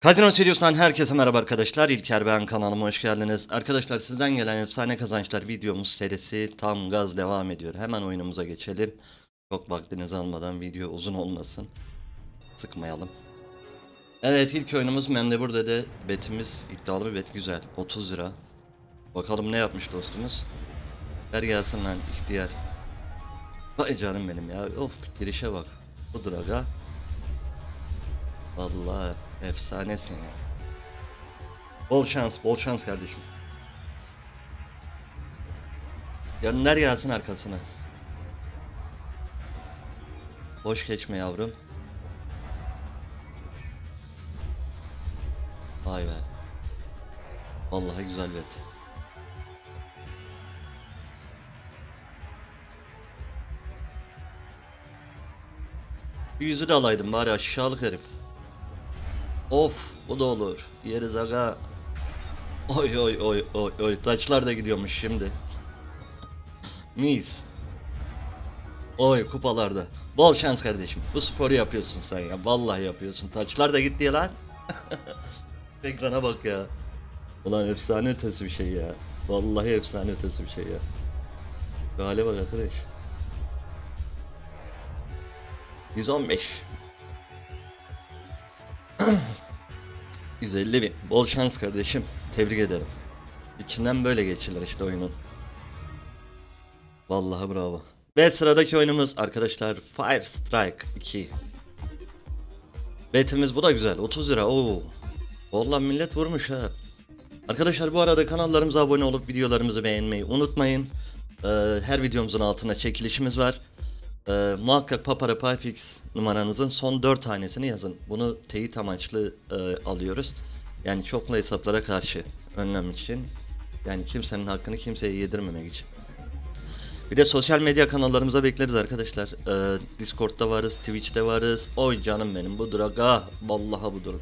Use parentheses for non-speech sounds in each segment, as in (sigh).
Kazino Serios'tan herkese merhaba arkadaşlar. İlker ben kanalıma hoş geldiniz. Arkadaşlar sizden gelen efsane kazançlar videomuz serisi tam gaz devam ediyor. Hemen oyunumuza geçelim. Çok vaktinizi almadan video uzun olmasın. Sıkmayalım. Evet ilk oyunumuz Mendebur Dede. Betimiz iddialı bir bet güzel. 30 lira. Bakalım ne yapmış dostumuz. Ver gelsin lan ihtiyar. Vay canım benim ya. Of girişe bak. Budur aga. Vallahi efsanesin ya. Bol şans, bol şans kardeşim. Gönder gelsin arkasına. Boş geçme yavrum. Vay be. Vallahi güzel bet. Bir yüzü de alaydım bari aşağılık herif. Of bu da olur. Yeriz aga. Oy oy oy oy oy taçlar da gidiyormuş şimdi. Mis. Oy kupalarda. Bol şans kardeşim. Bu sporu yapıyorsun sen ya. Vallahi yapıyorsun. Taçlar da gitti ya lan. (laughs) Ekrana bak ya. Ulan efsane ötesi bir şey ya. Vallahi efsane ötesi bir şey ya. Şu hale bak arkadaş. 115. (clears throat) 150 bin. Bol şans kardeşim. Tebrik ederim. İçinden böyle geçilir işte oyunun. Vallahi bravo. Ve sıradaki oyunumuz arkadaşlar Fire Strike 2. Betimiz bu da güzel. 30 lira. Oo. Vallahi millet vurmuş ha. Arkadaşlar bu arada kanallarımıza abone olup videolarımızı beğenmeyi unutmayın. Ee, her videomuzun altında çekilişimiz var. Ee, muhakkak Papara Payfix numaranızın son 4 tanesini yazın. Bunu teyit amaçlı e, alıyoruz. Yani çoklu hesaplara karşı önlem için. Yani kimsenin hakkını kimseye yedirmemek için. Bir de sosyal medya kanallarımıza bekleriz arkadaşlar. Ee, Discord'da varız, Twitch'te varız. Oy canım benim budur aga. Vallahi budur.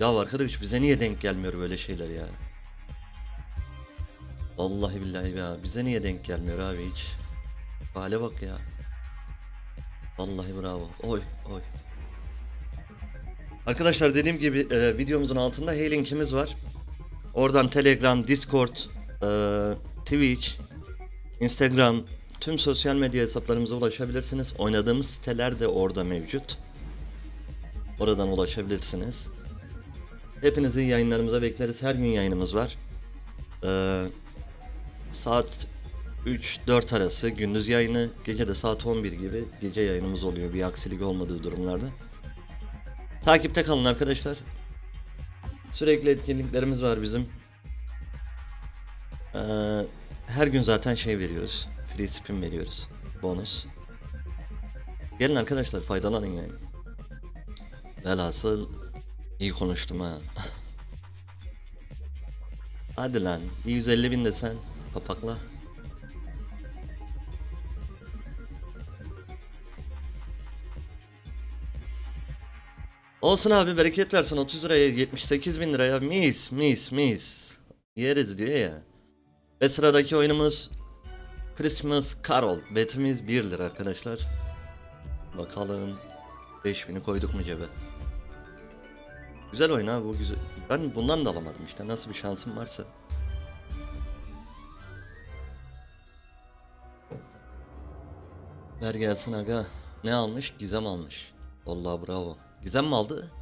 Ya arkadaş bize niye denk gelmiyor böyle şeyler ya? Vallahi billahi ya bize niye denk gelmiyor abi hiç? Hale bak ya. Vallahi bravo. Oy oy. Arkadaşlar dediğim gibi e, videomuzun altında hey linkimiz var. Oradan Telegram, Discord, e, Twitch, Instagram, tüm sosyal medya hesaplarımıza ulaşabilirsiniz. Oynadığımız siteler de orada mevcut. Oradan ulaşabilirsiniz. Hepinizi yayınlarımıza bekleriz. Her gün yayınımız var. Ee, saat 3-4 arası gündüz yayını, gece de saat 11 gibi gece yayınımız oluyor bir aksilik olmadığı durumlarda. Takipte kalın arkadaşlar. Sürekli etkinliklerimiz var bizim. Ee, her gün zaten şey veriyoruz. Free spin veriyoruz. Bonus. Gelin arkadaşlar faydalanın yani. Velhasıl iyi konuştum ha. (laughs) Hadi lan. 150 bin de sen. Papakla. Olsun abi bereket versin 30 liraya 78 bin liraya mis mis mis yeriz diyor ya. Ve sıradaki oyunumuz Christmas Carol. Betimiz 1 lira arkadaşlar. Bakalım 5000'i koyduk mu cebe? Güzel oyun abi bu güzel. Ben bundan da alamadım işte nasıl bir şansım varsa. Ver gelsin aga. Ne almış? Gizem almış. Vallahi bravo. Gizem mi aldı?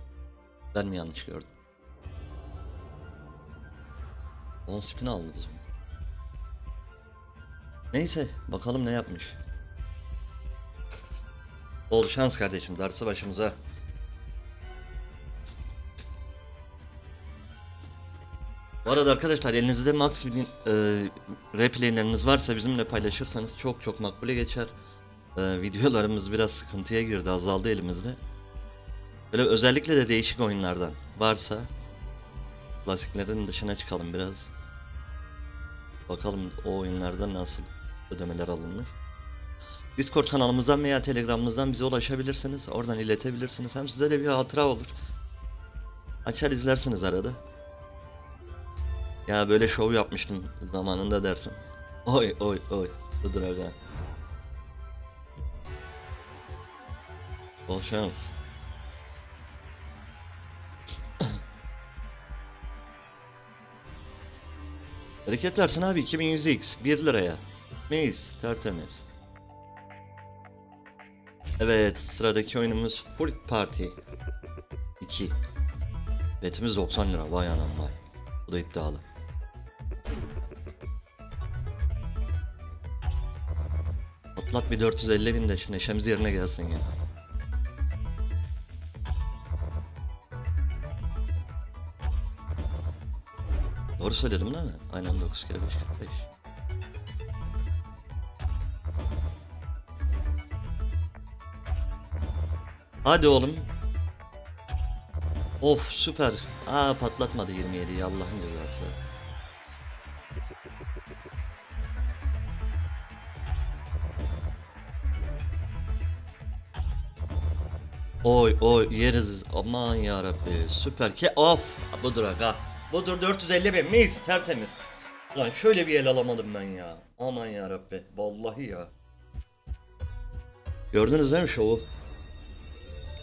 Ben mi yanlış gördüm? 10 spin aldı bizim. Neyse bakalım ne yapmış. Bol şans kardeşim darısı başımıza. Bu arada arkadaşlar elinizde Max e, replayleriniz varsa bizimle paylaşırsanız çok çok makbule geçer. E, videolarımız biraz sıkıntıya girdi azaldı elimizde. Böyle özellikle de değişik oyunlardan varsa klasiklerin dışına çıkalım biraz. Bakalım o oyunlarda nasıl ödemeler alınmış. Discord kanalımızdan veya Telegram'ımızdan bize ulaşabilirsiniz. Oradan iletebilirsiniz. Hem size de bir hatıra olur. Açar izlersiniz arada. Ya böyle şov yapmıştım zamanında dersin. Oy oy oy. Budur aga. Bol şans. Hareket versin abi 2100x 1 liraya. Miyiz? Tertemiz. Evet sıradaki oyunumuz Full Party 2. Betimiz 90 lira vay anam vay. Bu da iddialı. Atlat bir 450 bin de şu neşemiz yerine gelsin ya. Doğru söyledim değil mi? Aynen 9 kere 5 45. Hadi oğlum. Of süper. Aa patlatmadı 27'yi Allah'ın cezası be. Oy oy yeriz aman ya Rabbi süper ki of budur aga budur 450 bin mis tertemiz. Lan şöyle bir el alamadım ben ya. Aman ya Rabbi vallahi ya. Gördünüz değil mi şovu?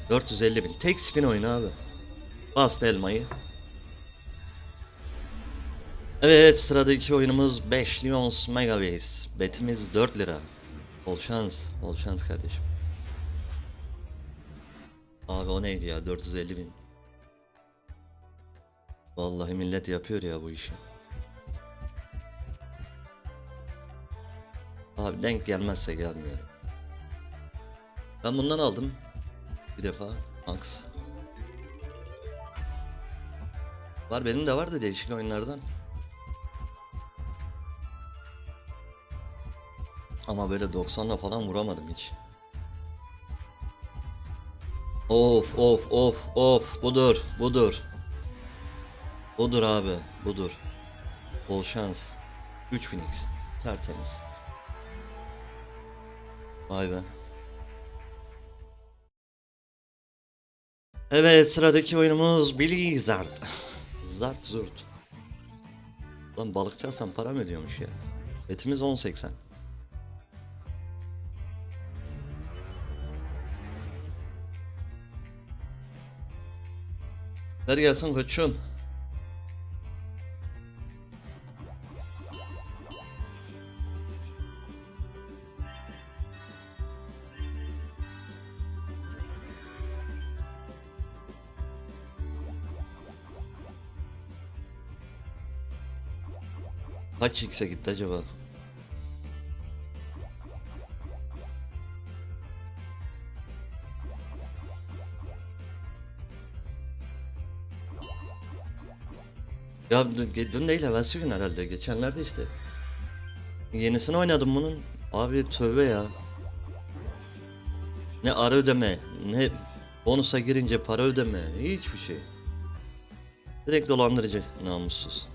450 bin tek spin oyunu abi. Bastı elmayı. Evet sıradaki oyunumuz 5 Lions Megabase betimiz 4 lira. Bol şans bol şans kardeşim. Abi o neydi ya? 450 bin. Vallahi millet yapıyor ya bu işi. Abi denk gelmezse gelmiyor. Ben bundan aldım. Bir defa Max. Var benim de var da değişik oyunlardan. Ama böyle 90'la falan vuramadım hiç. Of of of of budur budur. Budur abi budur. Bol şans. 3000x tertemiz. Vay be. Evet sıradaki oyunumuz Billy Zart. (laughs) Zart zurt. Lan balıkçı Hasan para mı ödüyormuş ya? Etimiz 10.80. Ver gelsin koçum. Kaç x'e gitti acaba? Ya dün, dün değil evvelsi gün herhalde. Geçenlerde işte. Yenisini oynadım bunun. Abi tövbe ya. Ne ara ödeme, ne bonusa girince para ödeme, hiçbir şey. Direkt dolandırıcı, namussuz.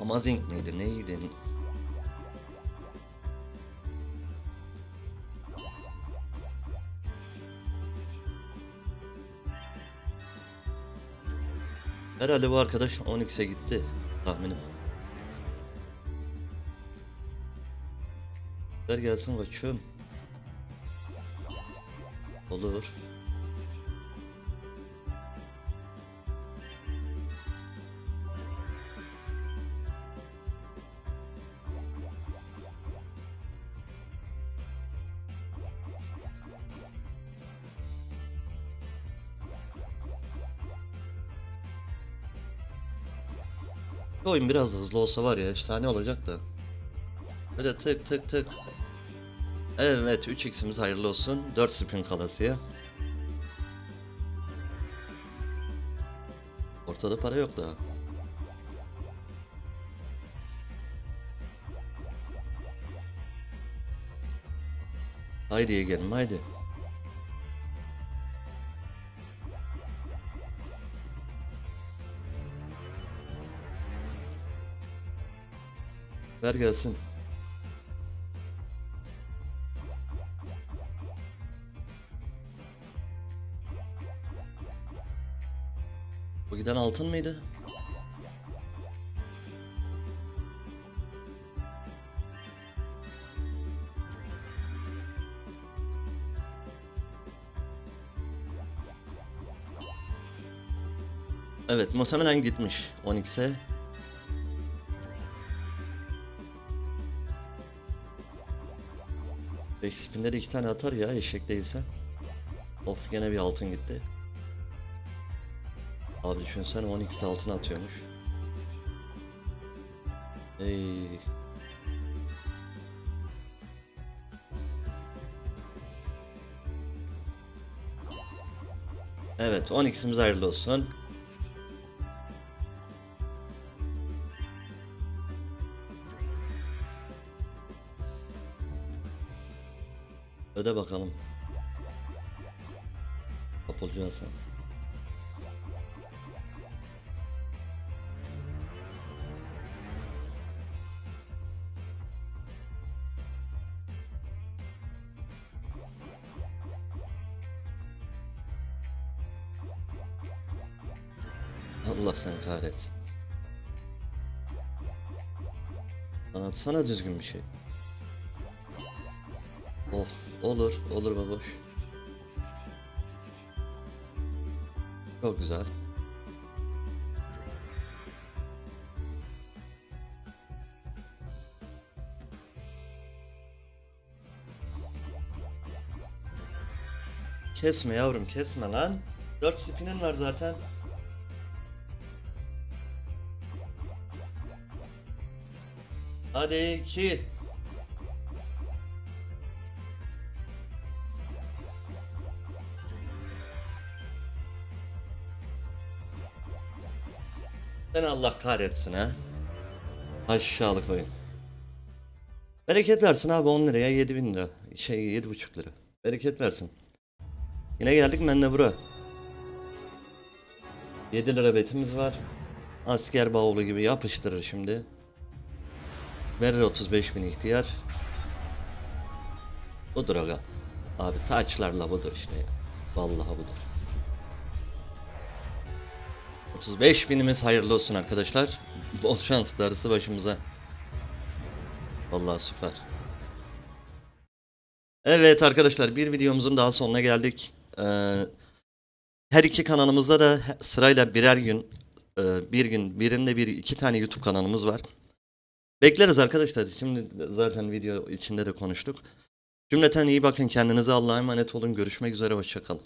Amazing miydi, neydi? Herhalde bu arkadaş 10x'e gitti tahminim. Ver gelsin koçum. Olur. Bu oyun biraz da hızlı olsa var ya efsane olacak da. Böyle tık tık tık. Evet 3x'imiz hayırlı olsun. 4 spin kalasıya. Ortada para yok daha. Haydi yeğenim haydi. Ver gelsin. Bu giden altın mıydı? Evet muhtemelen gitmiş 12'se Beş spinde de iki tane atar ya eşek değilse. Of gene bir altın gitti. Abi düşünsene 12'de altın atıyormuş. Ey. Evet 12'simiz hayırlı olsun. Kapılcı Hasan. Allah seni kahretsin. Anlatsana düzgün bir şey. Of olur olur baboş. Çok güzel. Kesme yavrum kesme lan. 4 spinin var zaten. Hadi 2 Seni Allah kahretsin ha. Aşağılık oyun. Bereket versin abi 10 liraya 7 bin lira. Şey 7,5 lira. Bereket versin. Yine geldik Mennevur'a. 7 lira betimiz var. Asker bavulu gibi yapıştırır şimdi. Verir 35 bin ihtiyar. Budur aga. Abi taçlarla budur işte ya. Vallahi budur. 35 binimiz hayırlı olsun arkadaşlar. Bol şans darısı başımıza. Vallahi süper. Evet arkadaşlar bir videomuzun daha sonuna geldik. Ee, her iki kanalımızda da sırayla birer gün, e, bir gün birinde bir iki tane YouTube kanalımız var. Bekleriz arkadaşlar. Şimdi zaten video içinde de konuştuk. Cümleten iyi bakın kendinize. Allah'a emanet olun. Görüşmek üzere. Hoşçakalın.